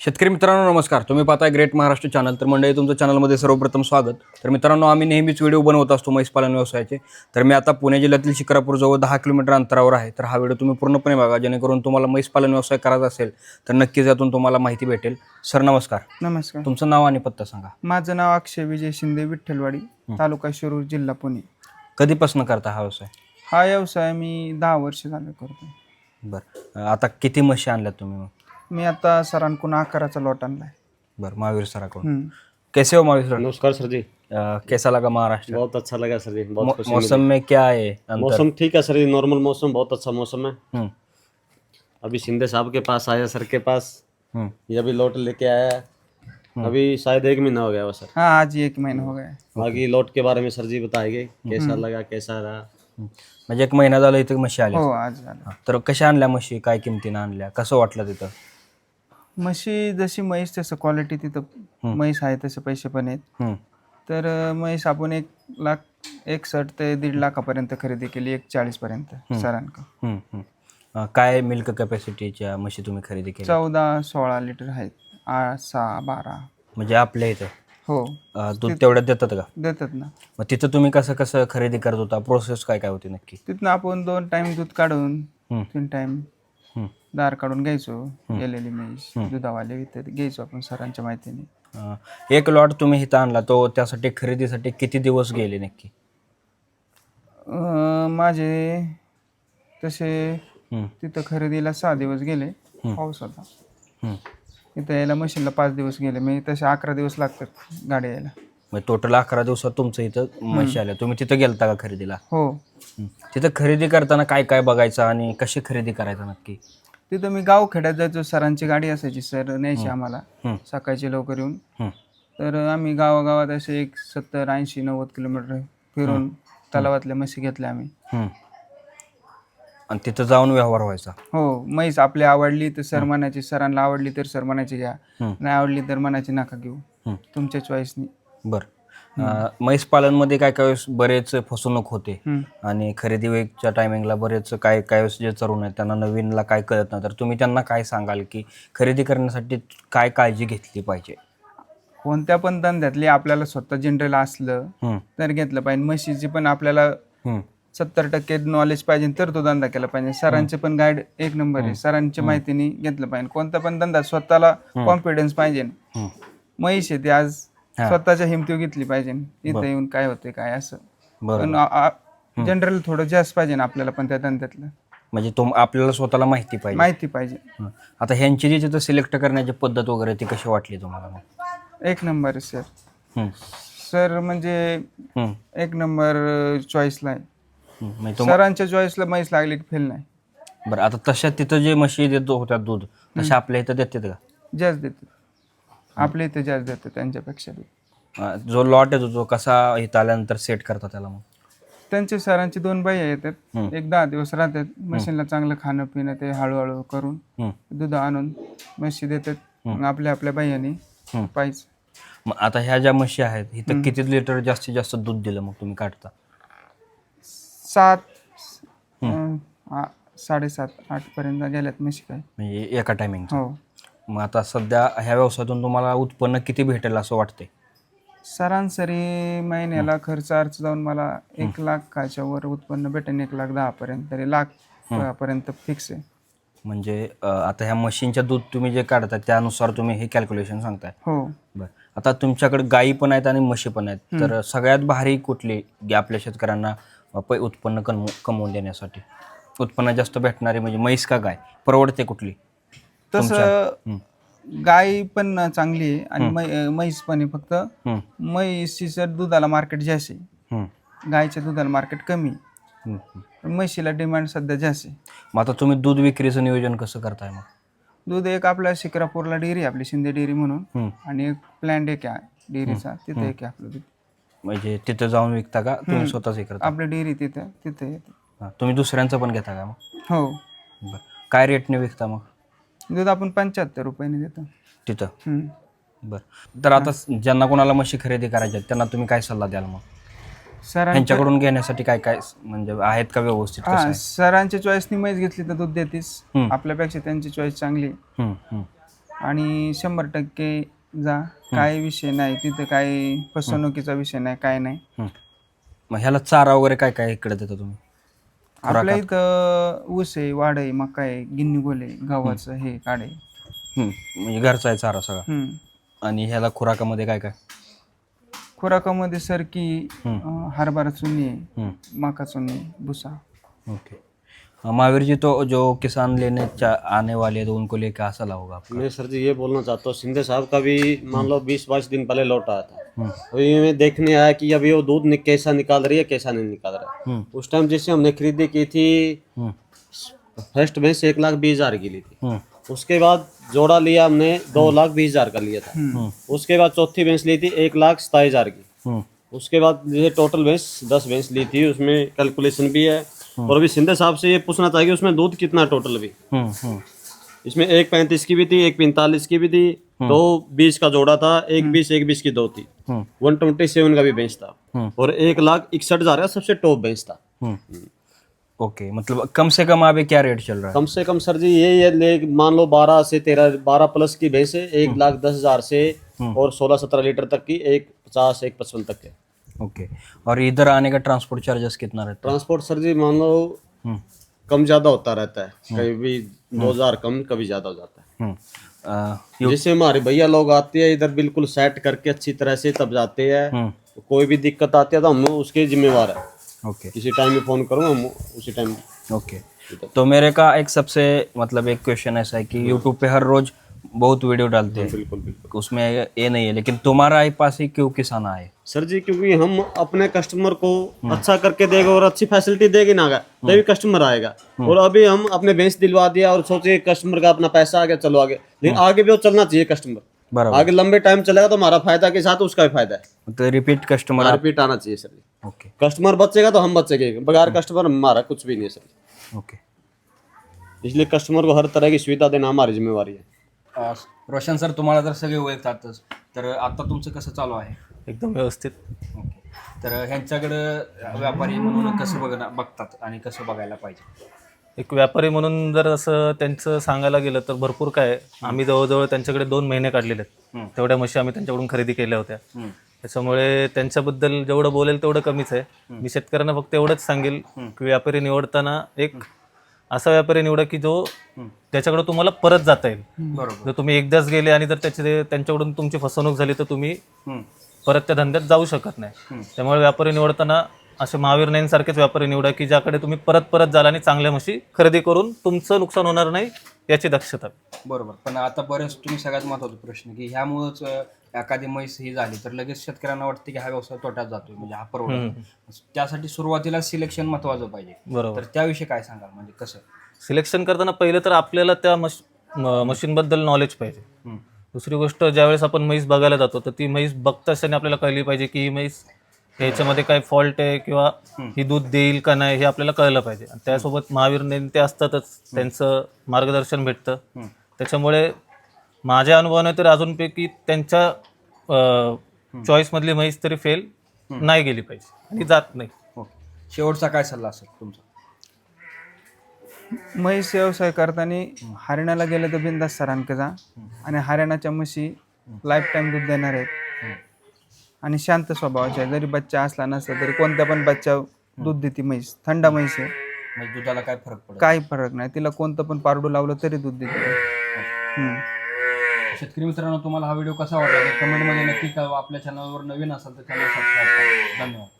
शेतकरी मित्रांनो नमस्कार. तुम्ही पाहताय ग्रेट महाराष्ट्र चॅनल तर मंडळी तुमचं चॅनलमध्ये सर्वप्रथम स्वागत. तर मित्रांनो आम्ही नेहमीच व्हिडिओ बनवत असतो म्हैस पालन व्यवसायाचे. तर मी आता पुणे जिल्ह्यातील शिक्रापूरजवळ दहा किलोमीटर अंतरावर आहे. तर हा व्हिडिओ तुम्ही पूर्णपणे बघा जेणेकरून तुम्हाला म्हैस पालन व्यवसाय करायचा असेल तर नक्कीच यातून तुम्हाला माहिती भेटेल. सर नमस्कार. नमस्कार. तुमचं नाव आणि पत्ता सांगा. माझं नाव अक्षय विजय शिंदे विठ्ठलवाडी तालुका शिरूर जिल्हा पुणे. कधीपासून करता हा व्यवसाय? हा व्यवसाय मी दहा वर्ष झाले करतो बरं. आता किती म्हशी आणल्यात तुम्ही मग? मी आता सरांकडून आकाराचा लॉट आणलाय. बरं महावीर सराकडून. हम्म. कैसे हो महावीर सर? नमस्कार सर जी अ, कैसा लगा महाराष्ट्र? बहुत अच्छा लगा सर जी बहुत मौसम में क्या है अंतर? मौसम ठीक है सर जी नॉर्मल मौसम बहुत अच्छा मौसम है। हम्म, अभी शिंदे साहब के पास आया सर के पास। हम्म, ये अभी लौट लेके आया है। अभी शायद एक महीना हो गया वो सर। हाँ आज ही एक महीना हो गया बाकी लौट के बारे में सर जी बताएँगे कैसा लगा कैसा रहा। हम्म. म्हणजे एक महिना झाला इथं म्हशी आल्या? हो आज झालं. तर कशा आणल्या म्हशी काय किमतीनं आणल्या? कसं वाटलं तिथं? म्हशी जशी म्हैस तसं क्वालिटी तिथं म्हैस आहे तसे पैसे पण आहेत. तर म्हैस आपण एक लाख एकसष्ट ते दीड लाखापर्यंत खरेदी केली एक चाळीसपर्यंत सरांक. हम्म, हम्म. अ, काय मिल्क कॅपॅसिटीच्या म्हशी तुम्ही खरेदी केल्या? चौदा सोळा लिटर आहेत. आ सहा बारा. म्हणजे आपल्या इथं? हो. अ, दूध तेवढ्यात देतात का? देतात ना. मग तिथं तुम्ही कसं कसं खरेदी करत होता? प्रोसेस काय काय होती नक्की? तिथनं आपण दोन टाइम दूध काढून हम्म, तीन टाइम हम्म. दार काढून घ्यायचो गेलेली म्हैस दुधावाले विकत घ्यायचो आपण सरांच्या माहितीने. अ, एक लॉट तुम्ही इथं आणला तो त्यासाठी खरेदीसाठी किती दिवस गेले नक्की? अं, माझे तसे हम्म, तिथं खरेदीला सहा दिवस गेले पाऊस होता. हम्म. इथं यायला मशीनला पाच दिवस गेले मी तसे अकरा दिवस लागतात गाडी यायला. मग टोटल अकरा दिवसात तुमचं इथं म्हशी आल्या. तुम्ही तिथं गेलता का खरेदीला? हो. हम्म. तिथं खरेदी करताना काय काय बघायचं आणि कशी खरेदी करायचं नक्की? तिथं मी गावखेड्यात जायचो. सरांची गाडी असायची. सर न्यायची आम्हाला. सकाळची लवकर येऊन. तर आम्ही गावागावात असे एक सत्तर ऐंशी नव्वद किलोमीटर फिरून तलावातल्या म्हशी घेतल्या आम्ही. आणि तिथं जाऊन व्यवहार व्हायचा. हो. म्हैस आपली आवडली तर सर म्हणायची सरांना आवडली तर सर म्हणायची घ्या. नाही आवडली तर म्हणायची नका घेऊ. तुमच्या चॉईसनी बर. म्हैस पालनमध्ये काय काय वेळेस बरेच फसवणूक होते. आणि खरेदी वेगच्या टायमिंगला बरेच काय काय वेळेस जे तरुण आहेत त्यांना नवीनला काय कळत नाही. तर तुम्ही त्यांना काय सांगाल की खरेदी करण्यासाठी काय काळजी घेतली पाहिजे? कोणत्या पण धंद्यातली आपल्याला स्वतः जनरल असलं तर घेतलं पाहिजे. म्हशीची पण आपल्याला सत्तर टक्के नॉलेज पाहिजे तर तो धंदा केला पाहिजे. सरांचे पण गाईड एक नंबर आहे. सरांच्या माहितीने घेतलं पाहिजे. कोणता पण धंदा स्वतःला कॉन्फिडन्स पाहिजे. म्हैस आहे ती आज हा. स्वतःच्या हिमतीवर घेतली पाहिजे. इथं येऊन काय होते काय असं. पण जनरल थोडं जास्त पाहिजे ना आपल्याला पण त्या धंद्यातलं. म्हणजे तुम आपल्याला स्वतःला माहिती पाहिजे. माहिती पाहिजे. हं. आता ह्यांची जी तिथं सिलेक्ट करण्याची पद्धत वगैरे ती कशी वाटली तुम्हाला मग? एक नंबर सर हं, सर म्हणजे हं, एक नंबर चॉईसला आहे. हं. म्हणजे सरांच्या चॉईसला म्हैस लागली की फेल नाही. बरं आता तशा तिथं जे म्हशी देत होत्या दूध तशा आपल्या इथं देतात का? जास्त देतात. आपल्या इथे जास्त देतात त्यांच्यापेक्षा बी. अं, जो लॉट येतो तो कसा इथं आल्यानंतर सेट करता त्याला मग? त्यांचे सरांची दोन बाई येतात. हम्म. एक दहा दिवस राहतात. मशीनला चांगलं खाणं पिणं ते हळूहळू करून दूध आणून म्हशी देतात. मग आपल्या आपल्या बाईयांनी. पाहिजे. मग आता ह्या ज्या म्हशी आहेत इथं किती लिटर जास्तीत जास्त दूध दिलं मग तुम्ही काढता? सात अं, आ- साडेसात आठ पर्यंत गेल्यात म्हशी काय. म्हणजे एका टायमिंग हो. मग आता सध्या ह्या व्यवसायातून तुम्हाला उत्पन्न किती भेटेल असं वाटतंय? सरासरी महिन्याला खर्च अर्ज जाऊन मला एक लाखाच्या वर उत्पन्न भेटेल एक लाख दहा पर्यंत तरी लाख पर्यंत फिक्स आहे. म्हणजे अं, आता ह्या मशीनच्या दूध तुम्ही जे काढता त्यानुसार तुम्ही हे कॅल्क्युलेशन सांगताय. हो. बरं. आता तुमच्याकडे गायी पण आहेत आणि म्हशी पण आहेत. तर सगळ्यात भारी कुठली जी आपल्या शेतकऱ्यांना अ, पै उत्पन्न कम कमवून देण्यासाठी? उत्पन्न जास्त भेटणारी म्हणजे म्हैस का गाय? परवडते कुठली? तसं गाय पण चांगली आहे आणि म्हैस पण आहे फक्त. म्हैसीचं दुधाला मार्केट जास्त आहे. गायच्या दुधाला मार्केट कमी म्हशीला डिमांड सध्या जास्त आहे. मग आता तुम्ही दूध विक्रीचं नियोजन कसं करताय मग? दूध एक आपल्या शिक्रापूरला डेअरी आपली शिंदे डेअरी म्हणून. आणि एक प्लॅन्ट एक आहे डेअरीचा. तिथे एक आहे आपलं दूध. म्हणजे तिथं जाऊन विकता का? तुम्ही स्वतःच हे करता? आपलं डेअरी तिथं तिथे तुम्ही दुसऱ्यांचं पण घेता का मग? हो. काय रेटने विकता मग? दूध आपण पंच्याहत्तर रुपयाने देतो तिथं हं. बरं तर आता ज्यांना कोणाला म्हशी खरेदी करायच्या आहेत, त्यांना तुम्ही काय सल्ला द्याल मग सरांच्या त्यांच्याकडून घेण्यासाठी काय काय म्हणजे आहेत का व्यवस्थित कसं हा आहे? सरांच्या चॉईसनी म्हैस घेतली तर दूध देतीस. आपल्यापेक्षा त्यांची चॉईस चांगली आहे. आणि शंभर टक्के जा काय विषय नाही तिथं काय फसवणुकीचा विषय नाही काय नाही हं. मग ह्याला चारा वगैरे काय काय इकडे देता तुम्ही आपल्या इथं ऊस आहे वाड आहे मका आहे गिन्नी गोल आहे गव्हाचं हे काढ आहे. म्हणजे घरचा आहे चारा सगळा? हम्म. आणि ह्याला खुराकामध्ये काय काय? खुराकामध्ये सरकी अं, हरभरा चुनी आहे. मका चुनी भुसा. ओके. महावीर जी तो जो किसान लेने आने वाले हैं तो उनको लेके आसा होगा आपका? मैं सर जी ये बोलना चाहता हूँ सिंधे साहब का भी मान लो बीस बाईस दिन पहले लौट आया था। हम्म, अभी मैं देखने आया कि अभी वो दूध कैसा निकाल रही है कैसा नहीं निकाल रहा है। हम्म, उस टाइम जैसे हमने खरीदी की थी हम्म, फ़र्स्ट भैंस एक लाख बीस हज़ार की ली थी। उसके बाद जोड़ा लिया हमने दो लाख बीस हज़ार का लिया था। उसके बाद चौथी भैंस ली थी एक लाख सताईस हज़ार की। उसके बाद जैसे टोटल भैंस दस भैंस ली थी उसमें कैलकुलेशन भी है। और अभी सिंधे साहब से ये पूछना चाहिए उसमें दूध कितना टोटल भी हम्म, हम्म, इसमें एक पैंतीस की भी थी एक पैंतालीस की भी थी दो बीस का जोड़ा था एक बीस एक बीस की दो थी। हम्म, वन ट्वेंटी सेवन का भी भैंस था। हम्म, और एक लाख इकसठ हज़ार का सबसे टॉप भैंस था। हम्म। ओके मतलब कम से कम आप क्या रेट चल रहा है? कम से कम सर जी ये ये ले मान लो बारह से तेरह बारह प्लस की भैंस है एक लाख दस हज़ार से और सोलह सत्रह लीटर तक की एक पचास एक पचपन तक के। ओके। और इधर आने का ट्रांसपोर्ट चार्जेस कितना रहता है? ट्रांसपोर्ट सर जी मान लो हम्म, कम ज़्यादा होता रहता है। कभी भी दो हज़ार कम कभी ज़्यादा हो जाता है। हम्म, जैसे हमारे भैया लोग आते हैं इधर बिल्कुल सेट करके अच्छी तरह से तब जाते हैं। हम्म, कोई भी दिक्कत आती है तो हम उसके जिम्मेवार है। ओके। किसी टाइम में फ़ोन करूँ हम उसी टाइम ओके। तो मेरे का एक सबसे मतलब एक क्वेश्चन ऐसा है कि यूट्यूब पे हर रोज बहुत वीडियो डालते हैं बिल्कुल बिल्कुल। उसमें ये नहीं है लेकिन तुम्हारा ही पास ही क्यों किसान आए? सर जी क्योंकि हम अपने कस्टमर को अच्छा करके देगा और अच्छी फैसिलिटी देगी ना तभी कस्टमर आएगा। और अभी हम अपने भैंस दिलवा दिया और सोचे कस्टमर का अपना पैसा आ गया चलो आगे। लेकिन आगे भी वो चलना चाहिए कस्टमर बराबर। आगे लंबे टाइम चलेगा तो हमारा फ़ायदा के साथ उसका भी फ़ायदा है। तो रिपीट कस्टमर रिपीट आना चाहिए सर जी। ओके कस्टमर बचेगा तो हम बचेंगे बगैर कस्टमर हमारा कुछ भी नहीं है सर ओके इसलिए कस्टमर को हर तरह की सुविधा देना हमारी जिम्मेवारी है। अ, रोशन सर तुम्हाला तर सगळे ओळखतातच तर आता तुमचं कसं चालू आहे? एकदम व्यवस्थित. ओके. तर ह्यांच्याकडं व्यापारी म्हणून कसं बघ बघतात आणि कसं बघायला पाहिजे? एक व्यापारी म्हणून जर असं त्यांचं सांगायला गेलं तर भरपूर काय आहे. आम्ही जवळजवळ त्यांच्याकडे दोन महिने काढलेले हम्म. आहेत तेवढ्या म्हशी आम्ही त्यांच्याकडून खरेदी केल्या होत्या. हम्म, त्याच्यामुळे त्यांच्याबद्दल जेवढं बोलेल तेवढं कमीच आहे. मी शेतकऱ्यांना फक्त एवढंच सांगेल की व्यापारी निवडताना एक असा व्यापारी निवडा की जो त्याच्याकडे तुम्हाला परत जाता येईल. जर तुम्ही एकदाच गेले आणि जर त्याचे त्यांच्याकडून तुमची फसवणूक झाली तर तुम्ही परत त्या धंद्यात जाऊ शकत नाही. त्यामुळे व्यापारी निवडताना असे महावीर नाईन सारखेच व्यापारी निवडा की ज्याकडे तुम्ही परत परत जाल आणि चांगल्या म्हशी खरेदी करून तुमचं नुकसान होणार नाही याची दक्षता. बरोबर. पण आता बरेच तुम्ही सगळ्यात महत्त्वाचा प्रश्न की ह्यामुळंच एखादी म्हैस ही झाली तर लगेच शेतकऱ्यांना वाटते की हा व्यवसाय तोट्यात जातोय म्हणजे हा परवडत. त्यासाठी सुरुवातीला सिलेक्शन महत्वाचं पाहिजे. बरोबर. तर त्याविषयी काय सांगाल? म्हणजे कसं? सिलेक्शन करताना पहिलं तर आपल्याला त्या मश म- मशीनबद्दल नॉलेज पाहिजे. हम्म, दुसरी गोष्ट ज्यावेळेस आपण म्हैस बघायला जातो तर ती म्हैस बघता असताना आपल्याला कळली पाहिजे की ही म्हैस ह्याच्यामध्ये काय फॉल्ट आहे किंवा ही दूध देईल का नाही हे आपल्याला कळलं पाहिजे. आणि त्यासोबत महावीर नेते असतातच त्यांचं मार्गदर्शन भेटतं. हम्म. त्याच्यामुळे माझ्या अनुभवाने तर अजूनपैकी त्यांच्या चॉईसमधली म्हैस तरी फेल नाही गेली पाहिजे. आणि जात नाही. ओके शेवटचा काय सल्ला असेल तुमचा? म्हैस व्यवसाय करताना हरियाणाला गेलं तर बिंदास सरांक जा. आणि हरियाणाच्या म्हशी लाईफ टाईम दूध देणार आहेत. आणि शांत स्वभावाच्या आहे. जरी बच्चा असला नसला तरी कोणत्या पण बच्चा दूध देते म्हैस. थंड म्हैस आहे. म्हणजे दुधाला काय फरक पडत? काही फरक नाही. तिला कोणतं पण पारडू लावलं तरी दूध देते. हम्म. शेतकरी मित्रांनो तुम्हाला हा व्हिडिओ कसा वाटला कमेंटमध्ये नक्की कळवा. आपल्या चॅनलवर नवीन असाल तर चॅनल सबस्क्राईब करा. धन्यवाद.